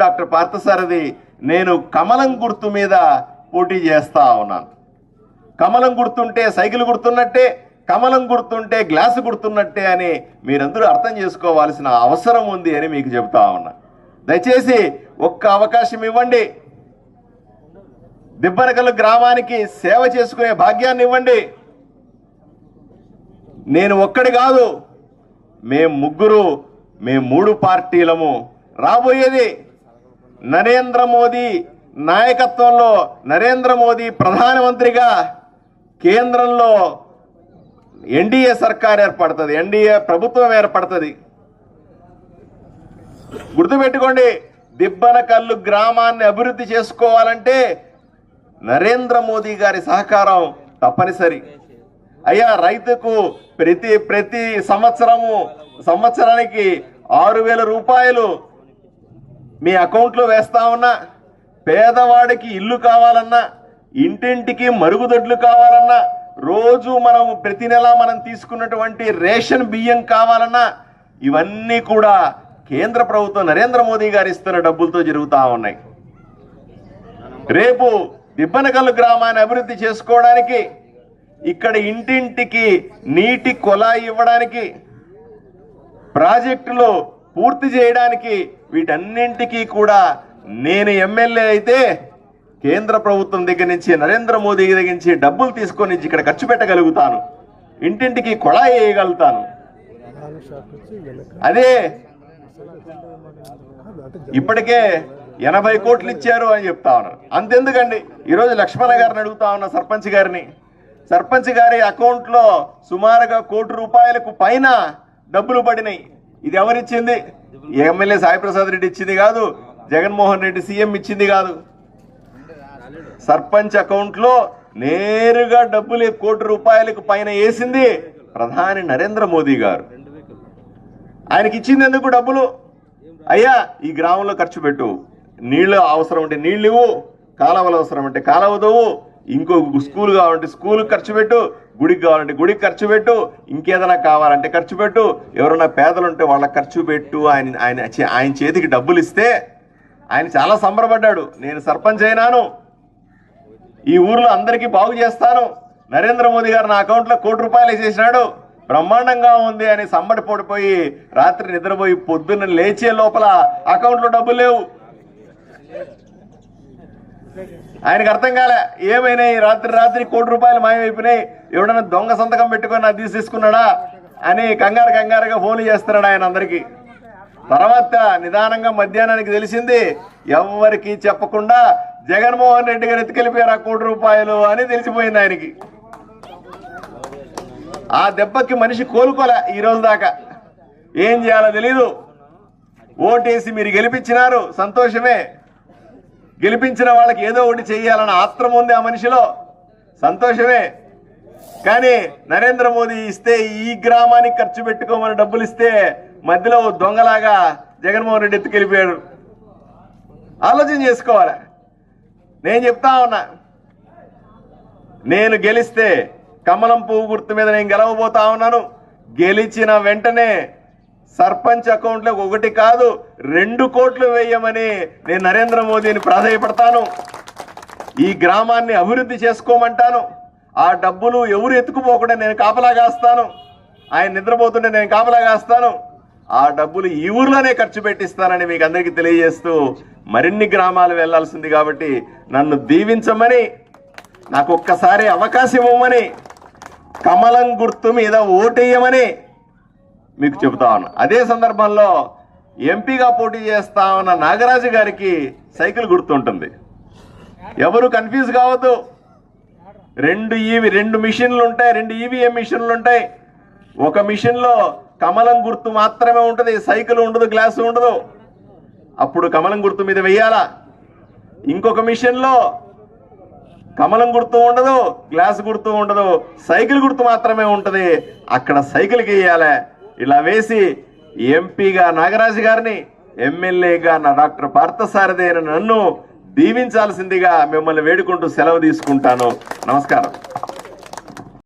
Doctor Parthasarathi నేను కమలం గుర్తు మీద పోటీ చేస్తా ఉన్నాను. కమలం గుర్తుంటే సైకిల్ గుర్తున్నట్టే కమలం గుర్తుంటే గ్లాసు గుర్తున్నట్టే అని మీరందరూ అర్థం చేసుకోవాల్సిన అవసరం ఉంది అని మీకు చెబుతా ఉన్నా. దయచేసి ఒక్క అవకాశం ఇవ్వండి. దిబ్బనకల్లు గ్రామానికి సేవ చేసుకునే భాగ్యాన్ని ఇవ్వండి. నేను ఒక్కడి కాదు మేం ముగ్గురు మేము మూడు పార్టీలము రాబోయేది. నరేంద్ర మోదీ నాయకత్వంలో నరేంద్ర మోదీ ప్రధానమంత్రిగా కేంద్రంలో ఎన్డీఏ సర్కార్ ఏర్పడుతుంది ఎన్డీఏ ప్రభుత్వం ఏర్పడుతుంది. గుర్తుపెట్టుకోండి దిబ్బనకల్లు గ్రామాన్ని అభివృద్ధి చేసుకోవాలంటే నరేంద్ర మోదీ గారి సహకారం తప్పనిసరి. అయ్యా రైతుకు ప్రతి ప్రతి సంవత్సరము సంవత్సరానికి ఆరు వేల రూపాయలు మీ అకౌంట్లో వేస్తా ఉన్నా పేదవాడికి ఇల్లు కావాలన్నా ఇంటింటికి మరుగుదొడ్లు కావాలన్నా రోజు మనం ప్రతి నెల మనం తీసుకున్నటువంటి రేషన్ బియ్యం కావాలన్నా ఇవన్నీ కూడా కేంద్ర ప్రభుత్వం నరేంద్ర మోదీ గారు ఇస్తున్న డబ్బులతో జరుగుతూ ఉన్నాయి. రేపు దిబ్బనకల్లు గ్రామాన్ని అభివృద్ధి చేసుకోవడానికి ఇక్కడ ఇంటింటికి నీటి కొలాయి ఇవ్వడానికి ప్రాజెక్టులో పూర్తి చేయడానికి వీటన్నింటికీ కూడా నేను ఎమ్మెల్యే అయితే కేంద్ర ప్రభుత్వం దగ్గర నుంచి నరేంద్ర మోదీ దగ్గర నుంచి డబ్బులు తీసుకొని ఇక్కడ ఖర్చు పెట్టగలుగుతాను. ఇంటింటికి కొళాయి వేయగలుగుతాను. అదే ఇప్పటికే ఎనభై కోట్లు ఇచ్చారు అని చెప్తా ఉన్నారు. అంతెందుకండి? ఈరోజు లక్ష్మణ గారిని అడుగుతా ఉన్నా సర్పంచ్ గారిని. సర్పంచ్ గారి అకౌంట్లో సుమారుగా కోటి రూపాయలకు పైన డబ్బులు పడినాయి. ఇది ఎవరిచ్చింది? ఎమ్మెల్యే సాయిప్రసాద్ రెడ్డి ఇచ్చింది కాదు. జగన్మోహన్ రెడ్డి సీఎం ఇచ్చింది కాదు. సర్పంచ్ అకౌంట్లో నేరుగా డబ్బులు కోటి రూపాయలకు పైన వేసింది ప్రధాని నరేంద్ర మోదీ గారు. ఆయనకి ఇచ్చింది ఎందుకు డబ్బులు? అయ్యా ఈ గ్రామంలో ఖర్చు పెట్టు. నీళ్ళు అవసరం అంటే నీళ్ళు ఇవ్వు కాలవలు అవసరం అంటే కాలువ ఇంకో స్కూల్ కావాలంటే స్కూల్ ఖర్చు పెట్టు గుడికి కావాలంటే గుడికి ఖర్చు పెట్టు ఇంకేదైనా కావాలంటే ఖర్చు పెట్టు. ఎవరైనా పేదలు ఉంటే వాళ్ళకి ఖర్చు పెట్టు ఆయన ఆయన ఆయన చేతికి డబ్బులు ఇస్తే ఆయన చాలా సంబరపడ్డాడు. నేను సర్పంచ్ అయినాను. ఈ ఊర్లో అందరికీ బాగు చేస్తాను. నరేంద్ర మోదీ గారు నా అకౌంట్లో కోటి రూపాయలు వేసేసినాడు. బ్రహ్మాండంగా ఉంది అని సంబడి పడిపోయి రాత్రి నిద్రపోయి పొద్దున్న లేచే లోపల అకౌంట్లో డబ్బులు లేవు. ఆయనకు అర్థం కాలే ఏమైనాయి రాత్రి రాత్రి కోటి రూపాయలు మాయమైపోయినాయి ఎవడన్నా దొంగ సంతకం పెట్టుకొని అది తీసుకున్నాడా అని కంగారు కంగారుగా ఫోన్లు చేస్తున్నాడు ఆయన అందరికీ. తర్వాత నిదానంగా మధ్యాహ్నానికి తెలిసింది ఎవరికి చెప్పకుండా జగన్మోహన్ రెడ్డి గారు ఎత్తుకెళ్ళిపోయారు ఆ కోటి రూపాయలు అని తెలిసిపోయింది ఆయనకి. ఆ దెబ్బకి మనిషి కోలుకోలే ఈ రోజు దాకా. ఏం చేయాలో తెలీదు. ఓటేసి మీరు గెలిపించినారు సంతోషమే. గెలిపించిన వాళ్ళకి ఏదో ఒకటి చేయాలన్న ఆత్రం ఉంది ఆ మనిషిలో. సంతోషమే. కానీ నరేంద్ర మోదీ ఇస్తే ఈ గ్రామానికి ఖర్చు పెట్టుకోమని డబ్బులు ఇస్తే మధ్యలో దొంగలాగా జగన్మోహన్ రెడ్డి ఎత్తుకెళ్ళిపోయాడు. ఆలోచన చేసుకోవాలి. నేను చెప్తా ఉన్నా. నేను గెలిస్తే కమలం పువ్వు గుర్తు మీద నేను గెలవబోతా ఉన్నాను. గెలిచిన వెంటనే సర్పంచ్ అకౌంట్లో ఒకటి కాదు రెండు కోట్లు వేయమని నేను నరేంద్ర మోదీని ప్రాధాయపడతాను. ఈ గ్రామాన్ని అభివృద్ధి చేసుకోమంటాను. ఆ డబ్బులు ఎవరు ఎత్తుకుపోకుండా నేను కాపలా కాస్తాను. ఆయన నిద్రపోతుంటే నేను కాపలా కాస్తాను. ఆ డబ్బులు ఈ ఊర్లోనే ఖర్చు పెట్టిస్తానని మీకు అందరికీ తెలియజేస్తూ మరిన్ని గ్రామాలు వెళ్ళాల్సింది కాబట్టి నన్ను దీవించమని నాకు ఒక్కసారి అవకాశం ఇవ్వమని కమలం గుర్తు మీద ఓటేయమని మీకు చెబుతా ఉన్నా. అదే సందర్భంలో ఎంపీగా పోటీ చేస్తా ఉన్న నాగరాజు గారికి సైకిల్ గుర్తుంటుంది. ఎవరు కన్ఫ్యూజ్ కావద్దు. రెండు ఈవి రెండు మిషన్లు ఉంటాయి రెండు ఈవీఎం మిషన్లు ఉంటాయి. ఒక మిషన్లో కమలం గుర్తు మాత్రమే ఉంటుంది సైకిల్ ఉండదు గ్లాసు ఉండదు. అప్పుడు కమలం గుర్తు మీద వెయ్యాలా? ఇంకొక మిషన్లో కమలం గుర్తు ఉండదు గ్లాస్ గుర్తు ఉండదు సైకిల్ గుర్తు మాత్రమే ఉంటుంది. అక్కడ సైకిల్కి వేయాలి ఇలా వేసి ఎంపీగా నాగరాజు గారిని ఎమ్మెల్యేగా నా డాక్టర్ పార్థసారథి అయిన నన్ను దీవించాల్సిందిగా మిమ్మల్ని వేడుకుంటూ సెలవు తీసుకుంటాను. నమస్కారం.